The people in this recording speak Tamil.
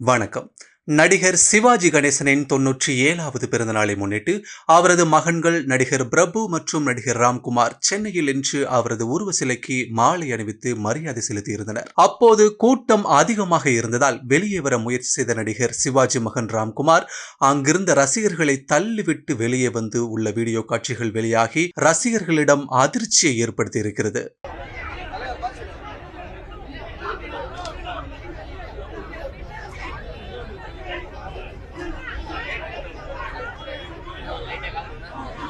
வணக்கம். நடிகர் சிவாஜி கணேசனின் தொன்னூற்றி ஏழாவது பிறந்தநாளை முன்னிட்டு அவரது மகன்கள் நடிகர் பிரபு மற்றும் நடிகர் ராம்குமார் சென்னையில் இன்று அவரது உருவ சிலைக்கு மாலை அணிவித்து மரியாதை செலுத்தியிருந்தனர். அப்போது கூட்டம் அதிகமாக இருந்ததால் வெளியே வர முயற்சி செய்த நடிகர் சிவாஜி மகன் ராம்குமார் அங்கிருந்த ரசிகர்களை தள்ளிவிட்டு வெளியே வந்து உள்ள வீடியோ காட்சிகள் வெளியாகி ரசிகர்களிடம் அதிர்ச்சியை ஏற்படுத்தியிருக்கிறது. Oh,